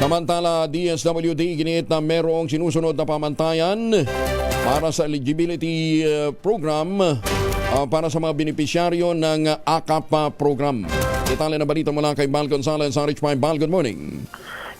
Samantala, DSWD giniit na merong sinusunod na pamantayan para sa eligibility uh, program uh, para sa mga benepisyaryo ng AKAP program. Detalye na balita mula kay Bal Gonzalez sa Rich Bal. Good morning.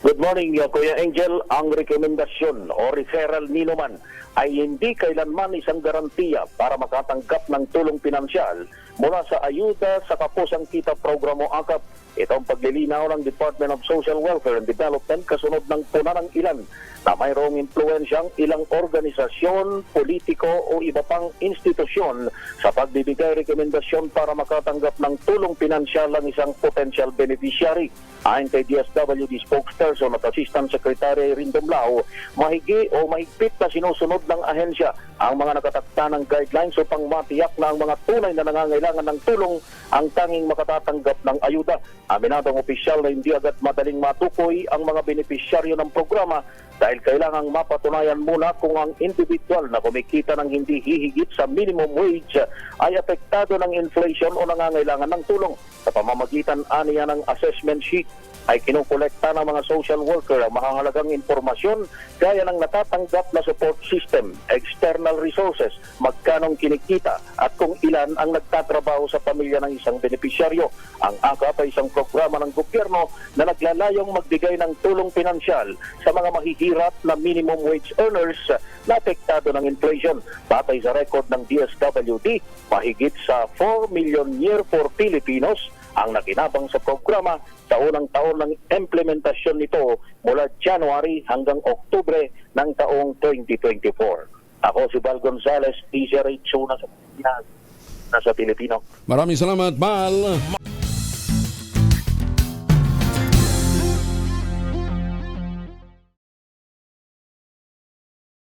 Good morning, Kuya Angel. Ang rekomendasyon o referral nino man ay hindi kailanman isang garantiya para makatanggap ng tulong pinansyal mula sa ayuda sa kapusang kita programo AKAP. Ito ang paglilinaw ng Department of Social Welfare and Development kasunod ng puna ng ilan na mayroong impluensyang ilang organisasyon, politiko o iba pang institusyon sa pagbibigay rekomendasyon para makatanggap ng tulong pinansyal ng isang potential beneficiary. Ayon kay DSWD spokesperson at Assistant Secretary Rindom Lao, mahigi o mahigpit na sinusunod ng ahensya ang mga nakatakta ng guidelines upang matiyak na ang mga tunay na nangangailangan ng tulong ang tanging makatatanggap ng ayuda. Aminadong opisyal na hindi agad madaling matukoy ang mga benepisyaryo ng programa dahil kailangang mapatunayan muna kung ang individual na kumikita ng hindi hihigit sa minimum wage ay apektado ng inflation o nangangailangan ng tulong. Sa pamamagitan aniya ng assessment sheet ay kinukolekta ng mga social worker ang mahahalagang impormasyon gaya ng natatanggap na support system, external resources, magkanong kinikita at kung ilan ang nagtatrabaho sa pamilya ng isang benepisyaryo. Ang AKAP ay isang programa ng gobyerno na naglalayong magbigay ng tulong pinansyal sa mga mahihirap na minimum wage earners na apektado ng inflation. Batay sa record ng DSWD, mahigit sa 4 million year for Filipinos ang nakinabang sa programa sa unang taon ng implementasyon nito mula January hanggang Oktubre ng taong 2024. Ako si Val Gonzalez, DZRH na sa Pilipinas. Maraming salamat, Bal.